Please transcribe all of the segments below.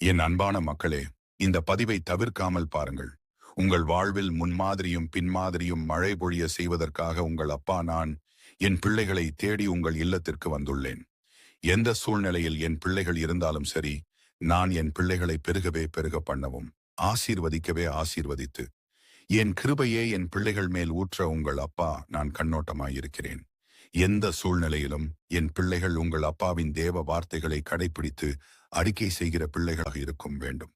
என் அன்பான மக்களே இந்த பதிவை தவிர்க்காமல் பாருங்கள். உங்கள் வாழ்வில் முன்மாதிரியும் பின்மாதிரியும் மழை பொழிய செய்வதற்காக உங்கள் அப்பா நான் என் பிள்ளைகளை தேடி உங்கள் இல்லத்திற்கு வந்துள்ளேன். எந்த சூழ்நிலையில் என் பிள்ளைகள் இருந்தாலும் சரி நான் என் பிள்ளைகளை பெருகவே பெருக பண்ணவும் ஆசீர்வதிக்கவே ஆசீர்வதித்து என் கிருபையே என் பிள்ளைகள் மேல் ஊற்ற உங்கள் அப்பா நான் கண்ணோட்டமாயிருக்கிறேன். எந்த சூழ்நிலையிலும் என் பிள்ளைகள் உங்கள் அப்பாவின் தேவ வார்த்தைகளை கடைபிடித்து அறிக்கை செய்கிற பிள்ளைகளாக இருக்கும் வேண்டும்.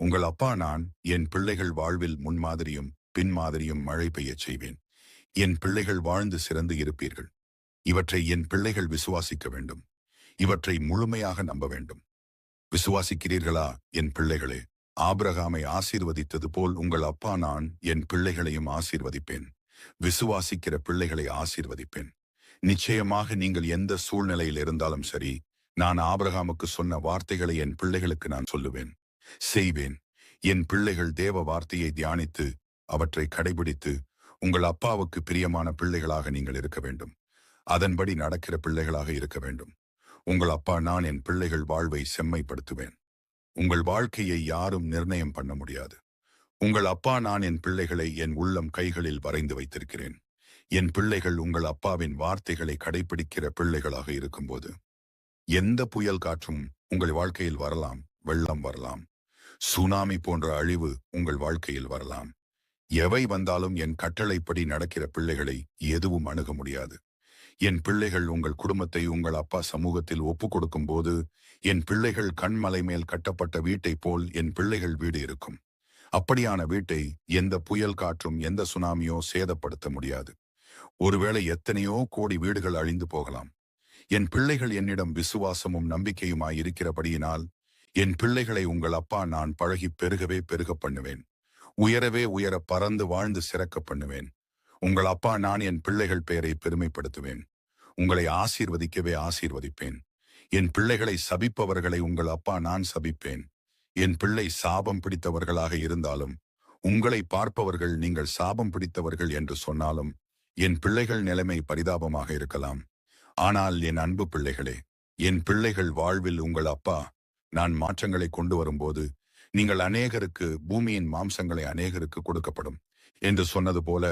உங்கள் அப்பா நான் என் பிள்ளைகள் வாழ்வில் முன்மாதிரியும் பின்மாதிரியும் மழை பெய்யச் செய்வேன். என் பிள்ளைகள் வாழ்ந்து சிறந்து இருப்பீர்கள். இவற்றை என் பிள்ளைகள் விசுவாசிக்க வேண்டும். இவற்றை முழுமையாக நம்ப வேண்டும். விசுவாசிக்கிறீர்களா என் பிள்ளைகளே? ஆபிரகாமை ஆசீர்வதித்தது போல் உங்கள் அப்பா நான் என் பிள்ளைகளையும் ஆசீர்வதிப்பேன். விசுவாசிக்கிற பிள்ளைகளை ஆசீர்வதிப்பேன். நிச்சயமாக நீங்கள் எந்த சூழ்நிலையில் இருந்தாலும் சரி நான் ஆபிரகாமுக்கு சொன்ன வார்த்தைகளை என் பிள்ளைகளுக்கு நான் சொல்லுவேன். செய்வேன். என் பிள்ளைகள் தேவ வார்த்தையை தியானித்து அவற்றை கடைபிடித்து உங்கள் அப்பாவுக்கு பிரியமான பிள்ளைகளாக நீங்கள் இருக்க வேண்டும். அதன்படி நடக்கிற பிள்ளைகளாக இருக்க வேண்டும். உங்கள் அப்பா நான் என் பிள்ளைகள் வாழ்வை செம்மைப்படுத்துவேன். உங்கள் வாழ்க்கையை யாரும் நிர்ணயம் பண்ண முடியாது. உங்கள் அப்பா நான் என் பிள்ளைகளை என் உள்ளம் கைகளில் வரைந்து வைத்திருக்கிறேன். என் பிள்ளைகள் உங்கள் அப்பாவின் வார்த்தைகளை கடைபிடிக்கிற பிள்ளைகளாக இருக்கும்போது எந்த புயல் காற்றும் உங்கள் வாழ்க்கையில் வரலாம்? வெள்ளம் வரலாம். சுனாமி போன்ற அழிவு உங்கள் வாழ்க்கையில் வரலாம். எவை வந்தாலும் என் கட்டளைப்படி நடக்கிற பிள்ளைகளை எதுவும் அணுக முடியாது. என் பிள்ளைகள் உங்கள் குடும்பத்தை உங்கள் அப்பா சமூகத்தில் ஒப்பு கொடுக்கும் போது என் பிள்ளைகள் கண்மலை மேல் கட்டப்பட்ட வீட்டைப் போல் என் பிள்ளைகள் வீடு இருக்கும். அப்படியான வீட்டை எந்த புயல் காற்றும் எந்த சுனாமியோ சேதப்படுத்த முடியாது. ஒருவேளை எத்தனையோ கோடி வீடுகள் அழிந்து போகலாம். என் பிள்ளைகள் என்னிடம் விசுவாசமும் நம்பிக்கையுமாய் இருக்கிறபடியினால் என் பிள்ளைகளை உங்கள் அப்பா நான் பழகி பெருகவே பெருக பண்ணுவேன். உயரவே உயர பறந்து வாழ்ந்து சிறக்க பண்ணுவேன். உங்கள் அப்பா நான் என் பிள்ளைகள் பெயரை பெருமைப்படுத்துவேன். உங்களை ஆசீர்வதிக்கவே ஆசீர்வதிப்பேன். என் பிள்ளைகளை சபிப்பவர்களை உங்கள் அப்பா நான் சபிப்பேன். என் பிள்ளை சாபம் பிடித்தவர்களாக இருந்தாலும் உங்களை பார்ப்பவர்கள் நீங்கள் சாபம் பிடித்தவர்கள் என்று சொன்னாலும் என் பிள்ளைகள் நிலைமை பரிதாபமாக இருக்கலாம். ஆனால் என் அன்பு பிள்ளைகளே என் பிள்ளைகள் வாழ்வில் உங்கள் அப்பா நான் மாற்றங்களை கொண்டு வரும்போது நீங்கள் அநேகருக்கு பூமியின் மாம்சங்களை அநேகருக்கு கொடுக்கப்படும் என்று சொன்னது போல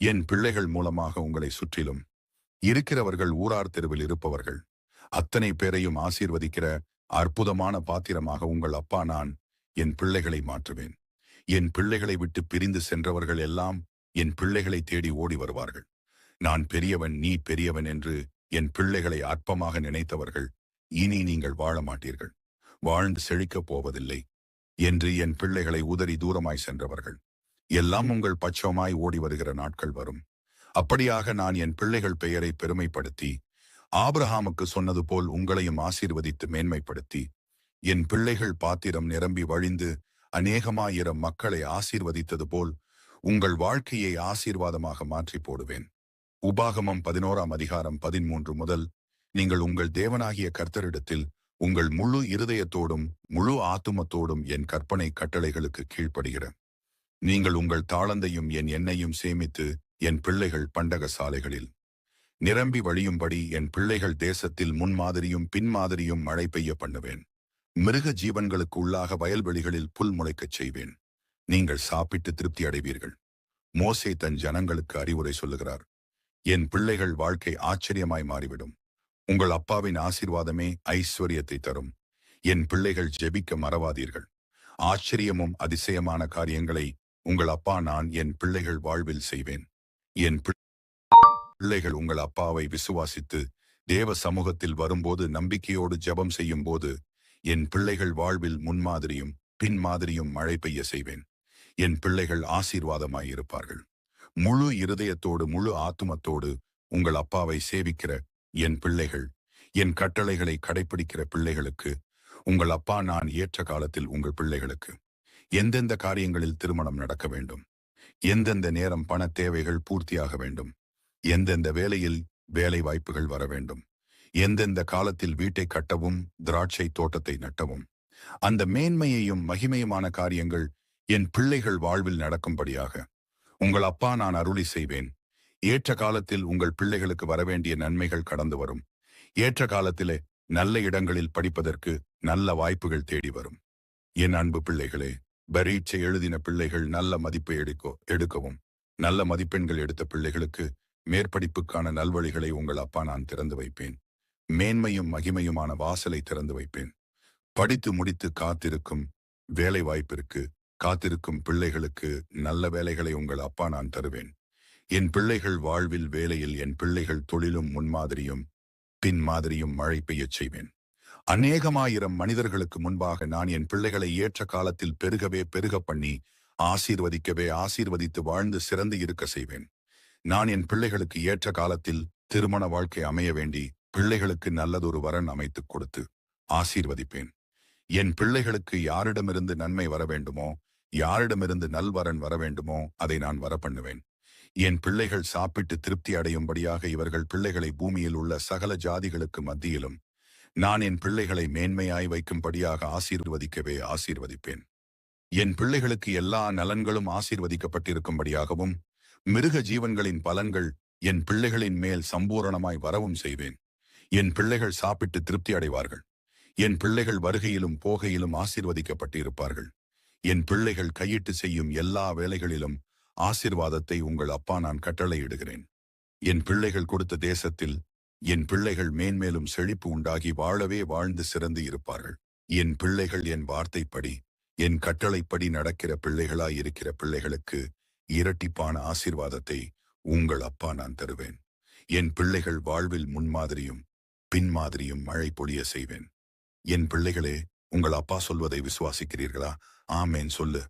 என் பிள்ளைகள் மூலமாக உங்களை சுற்றிலும் இருக்கிறவர்கள் ஊரார் தெருவில் இருப்பவர்கள் அத்தனை பேரையும் ஆசீர்வதிக்கிற அற்புதமான பாத்திரமாக உங்கள் அப்பா நான் என் பிள்ளைகளை மாற்றுவேன். என் பிள்ளைகளை விட்டு பிரிந்து சென்றவர்கள் எல்லாம் என் பிள்ளைகளை தேடி ஓடி வருவார்கள். நான் பெரியவன் நீ பெரியவன் என்று என் பிள்ளைகளை அற்பமாக நினைத்தவர்கள் இனி நீங்கள் வாழ மாட்டீர்கள். வாழ்ந்து செழிக்கப் போவதில்லை என்று என் பிள்ளைகளை உதறி தூரமாய் சென்றவர்கள். எல்லாம் உங்கள் பட்சமாய் ஓடி வருகிற நாட்கள் வரும். அப்படியாக நான் என் பிள்ளைகள் பெயரை பெருமைப்படுத்தி ஆபிரஹாமுக்கு சொன்னது போல் உங்களையும் ஆசீர்வதித்து மேன்மைப்படுத்தி என் பிள்ளைகள் பாத்திரம் நிரம்பி வழிந்து அநேகமாயிரம் மக்களை ஆசீர்வதித்தது போல் உங்கள் வாழ்க்கையை ஆசீர்வாதமாக மாற்றி போடுவேன். உபாகமம் பதினோராம் அதிகாரம் பதிமூன்று முதல் நீங்கள் உங்கள் தேவனாகிய கர்த்தரிடத்தில் உங்கள் முழு இருதயத்தோடும் முழு ஆத்துமத்தோடும் என் கற்பனை கட்டளைகளுக்கு கீழ்ப்படுகிற. நீங்கள் உங்கள் தாளந்தையும் என் எண்ணையும் சேமித்து என் பிள்ளைகள் பண்டக சாலைகளில் நிரம்பி வழியும்படி என் பிள்ளைகள் தேசத்தில் முன்மாதிரியும் பின்மாதிரியும் மழை பெய்ய பண்ணுவேன். மிருக ஜீவன்களுக்கு உள்ளாக வயல்வெளிகளில் புல் முளைக்கச் செய்வேன். நீங்கள் சாப்பிட்டு திருப்தி அடைவீர்கள். மோசே தன் ஜனங்களுக்கு அறிவுரை சொல்லுகிறார். என் பிள்ளைகள் வாழ்க்கை ஆச்சரியமாய் மாறிவிடும். உங்கள் அப்பாவின் ஆசீர்வாதமே ஐஸ்வர்யத்தை தரும். என் பிள்ளைகள் ஜெபிக்க மறவாதீர்கள். ஆச்சரியமும் அதிசயமான காரியங்களை உங்கள் அப்பா நான் என் பிள்ளைகள் வாழ்வில் செய்வேன். என் பிள்ளைகள் உங்கள் அப்பாவை விசுவாசித்து தேவ சமூகத்தில் வரும்போது நம்பிக்கையோடு ஜெபம் செய்யும் போது என் பிள்ளைகள் வாழ்வில் முன்மாதிரியும் பின்மாதிரியும் மழை பெய்ய செய்வேன். என் பிள்ளைகள் ஆசீர்வாதமாயிருப்பார்கள் முழு இருதயத்தோடு முழு ஆத்துமத்தோடு உங்கள் அப்பாவை சேவிக்கிற என் பிள்ளைகள் என் கட்டளைகளை கடைபிடிக்கிற பிள்ளைகளுக்கு உங்கள் அப்பா நான் ஏற்ற காலத்தில் உங்கள் பிள்ளைகளுக்கு. எந்தெந்த காரியங்களில் திருமணம் நடக்க வேண்டும்? எந்தெந்த நேரம் பண தேவைகள் பூர்த்தியாக வேண்டும்? எந்தெந்த வேலையில் வேலை வாய்ப்புகள் வர வேண்டும்? எந்தெந்த காலத்தில் வீட்டை கட்டவும் திராட்சை தோட்டத்தை நட்டவும்? அந்த மேன்மையையும் மகிமையுமான காரியங்கள் என் பிள்ளைகள் வாழ்வில் நடக்கும்படியாக உங்கள் அப்பா நான் அருளி செய்வேன். ஏற்ற காலத்தில் உங்கள் பிள்ளைகளுக்கு வரவேண்டிய நன்மைகள் கடந்து வரும். ஏற்ற காலத்திலே நல்ல இடங்களில் படிப்பதற்கு நல்ல வாய்ப்புகள் தேடி வரும். என் அன்பு பிள்ளைகளே பரீட்சை எழுதின பிள்ளைகள் நல்ல மதிப்பை எடுக்கோ எடுக்கவும். நல்ல மதிப்பெண்கள் எடுத்த பிள்ளைகளுக்கு மேற்படிப்புக்கான நல்வழிகளை உங்கள் அப்பா நான் திறந்து வைப்பேன். மேன்மையும் மகிமையுமான வாசலை திறந்து வைப்பேன். படித்து முடித்து காத்திருக்கும் வேலை வாய்ப்பிற்கு காத்திருக்கும் பிள்ளைகளுக்கு நல்ல வேலைகளை உங்கள் அப்பா நான் தருவேன். என் பிள்ளைகள் வாழ்வில் வேலையில் என் பிள்ளைகள் தொழிலும் முன்மாதிரியும் பின் மாதிரியும் மழை பெய்யச் செய்வேன். அநேகமாயிரம் மனிதர்களுக்கு முன்பாக நான் என் பிள்ளைகளை ஏற்ற காலத்தில் பெருகவே பெருக பண்ணி ஆசீர்வதிக்கவே ஆசீர்வதித்து வாழ்ந்து சிறந்து இருக்க செய்வேன். நான் என் பிள்ளைகளுக்கு ஏற்ற காலத்தில் திருமண வாழ்க்கை அமைய வேண்டி பிள்ளைகளுக்கு நல்லதொரு வரன் அமைத்துக் கொடுத்து ஆசீர்வதிப்பேன். என் பிள்ளைகளுக்கு யாரிடமிருந்து நன்மை வர வேண்டுமோ யாரிடமிருந்து நல்வரன் வர வேண்டுமோ அதை நான் வர பண்ணுவேன் என் பிள்ளைகள் சாப்பிட்டு திருப்தி அடையும்படியாக இவர்கள் பிள்ளைகளை பூமியில் உள்ள சகல ஜாதிகளுக்கு மத்தியிலும் நான் என் பிள்ளைகளை மேன்மையாய் வைக்கும்படியாக ஆசீர்வதிக்கவே ஆசீர்வதிப்பேன். என் பிள்ளைகளுக்கு எல்லா நலன்களும் ஆசீர்வதிக்கப்பட்டிருக்கும்படியாகவும் மிருக ஜீவன்களின் பலன்கள் என் பிள்ளைகளின் மேல் சம்பூரணமாய் வரவும் செய்வேன். என் பிள்ளைகள் சாப்பிட்டு திருப்தி அடைவார்கள். என் பிள்ளைகள் வருகையிலும் போகையிலும் ஆசீர்வதிக்கப்பட்டிருப்பார்கள். என் பிள்ளைகள் கையிட்டு செய்யும் எல்லா வேலைகளிலும் ஆசீர்வாதத்தை உங்கள் அப்பா நான் கட்டளையிடுகிறேன். என் பிள்ளைகள் கொடுத்த தேசத்தில் என் பிள்ளைகள் மேன்மேலும் செழிப்பு உண்டாகி வாழவே வாழ்ந்து சிறந்து இருப்பார்கள். என் பிள்ளைகள் என் வார்த்தைப்படி என் கட்டளைப்படி நடக்கிற பிள்ளைகளாய் இருக்கிற பிள்ளைகளுக்கு இரட்டிப்பான ஆசிர்வாதத்தை உங்கள் அப்பா நான் தருவேன். என் பிள்ளைகள் வாழ்வில் முன்மாதிரியும் பின்மாதிரியும் மழை பொழிய செய்வேன். என் பிள்ளைகளே உங்கள் அப்பா சொல்வதை விசுவாசிக்கிறீர்களா? ஆமேன் சொல்லு.